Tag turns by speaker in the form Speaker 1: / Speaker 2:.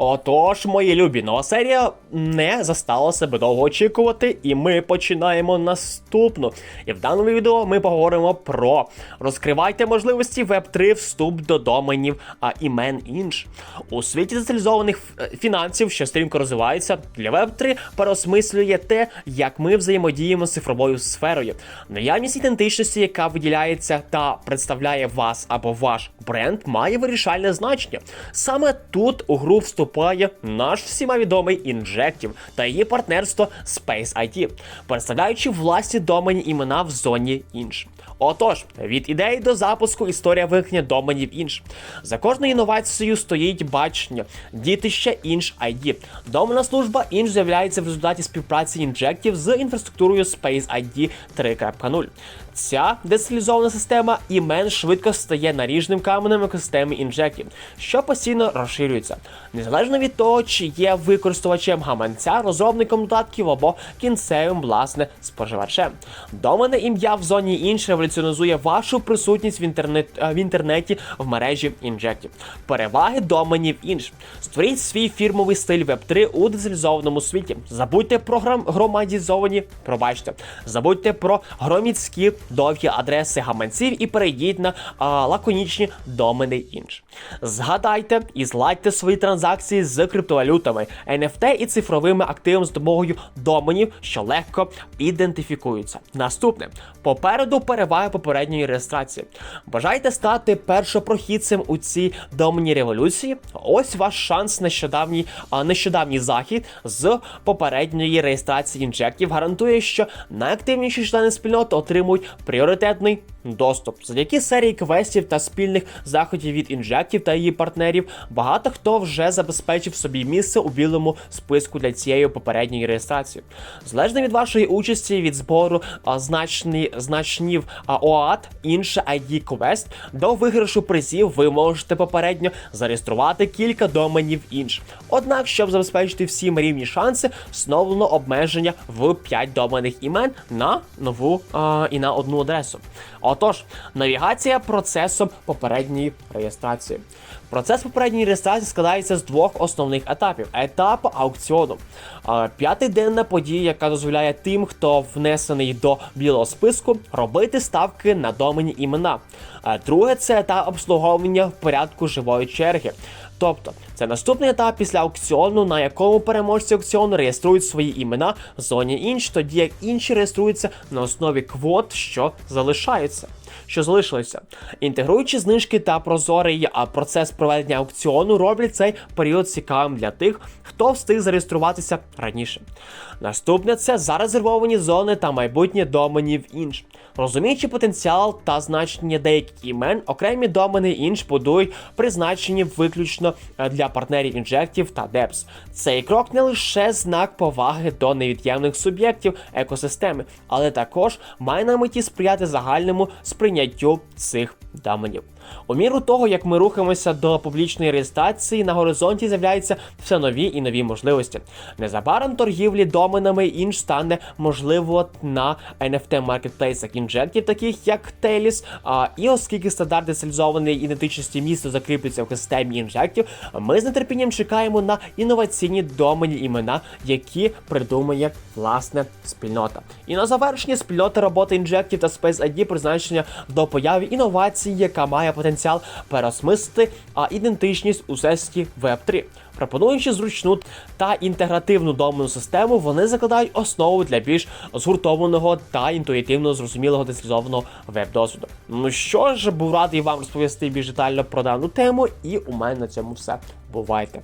Speaker 1: Отож, мої любі, нова серія не застала себе довго очікувати, і ми починаємо наступну. І в даному відео ми поговоримо про розкривайте можливості Web3 вступ до доменів а, імен інш. У світі децентралізованих е, фінансів, що стрімко розвивається, для Web3 переосмислює те, як ми взаємодіємо з цифровою сферою. Наявність ідентичності, яка виділяється та представляє вас або ваш бренд, має вирішальне значення. Саме тут у гру вступає наш всіма відомий інжектів та її партнерство Space IT, представляючи власні домені імена в зоні інш. Отож, від ідеї до запуску історія виникнення доменів інш. За кожною інновацією стоїть бачення, дітище інш ID. Доменна служба інш з'являється в результаті співпраці інжектів з інфраструктурою Space ID 3.0. Ця децентралізована система імен швидко стає наріжним каменем екосистеми інжектів, що постійно розширюється, незалежно від того, чи є використовувачем гаманця, розробником додатків або кінцевим власне споживачем. Домене ім'я в зоні інш революціонізує вашу присутність в, інтернет, е, в інтернеті в мережі інжектів. Переваги доменів інш. Створіть свій фірмовий стиль Web3 у децентралізованому світі. Забудьте про гром- громадізовані, пробачте, забудьте про громадські довгі адреси гаманців і перейдіть на а, лаконічні домени інш. Згадайте і зладьте свої транзакції з криптовалютами, NFT і цифровими активами з допомогою доменів, що легко ідентифікуються. Наступне попереду переваги попередньої реєстрації. Бажаєте стати першопрохідцем у цій доменній революції? Ось ваш шанс нещодавній, а, нещодавній захід з попередньої реєстрації інжектів гарантує, що найактивніші члени спільноти отримують пріоритетний доступ. Завдяки серії квестів та спільних заходів від інжектів та її партнерів, багато хто вже забезпечив собі місце у білому списку для цієї попередньої реєстрації. Залежно від вашої участі від збору значні, значнів а, ОАТ, інше ID квест, до виграшу призів ви можете попередньо зареєструвати кілька доменів інш. Однак, щоб забезпечити всім рівні шанси, встановлено обмеження в 5 доменних імен на нову а, і на одну адресу. Отож, навігація процесом попередньої реєстрації. Процес попередньої реєстрації складається з двох основних етапів: етап аукціону. А, П'ятиденна подія, яка дозволяє тим, хто внесений до білого списку, робити ставки на домені імена. Друге це етап обслуговування в порядку живої черги. Тобто, це наступний етап після аукціону, на якому переможці аукціону реєструють свої імена в зоні інш, тоді як інші реєструються на основі квот, що залишаються. Що залишилося, інтегруючи знижки та прозорий процес проведення аукціону, роблять цей період цікавим для тих, хто встиг зареєструватися раніше. Наступне це зарезервовані зони та майбутнє доменів інш. Розуміючи потенціал та значення деяких імен, окремі домени інш будують призначені виключно е, для партнерів інжектів та депс. Цей крок не лише знак поваги до невід'ємних суб'єктів екосистеми, але також має на меті сприяти загальному сприйняттю цих доменів. У міру того, як ми рухаємося до публічної реєстрації, на горизонті з'являються все нові і нові можливості. Незабаром торгівлі доменами інш стане можливо на NFT маркетплейсах інжектів, таких як а, і оскільки стандарт децентралізованої ідентичності міста закріплюється в системі інжектів, ми з нетерпінням чекаємо на інноваційні домені імена, які придумає власне спільнота. І на завершення спільнота роботи інжектів та Space ID призначення до появи інновації, яка має потенціал переосмислити а, ідентичність у сесті Web3. Пропонуючи зручну та інтегративну доменну систему, вони закладають основу для більш згуртованого та інтуїтивно зрозумілого децентралізованого веб-досвіду. Ну що ж, був радий вам розповісти більш детально про дану тему, і у мене на цьому все. Бувайте!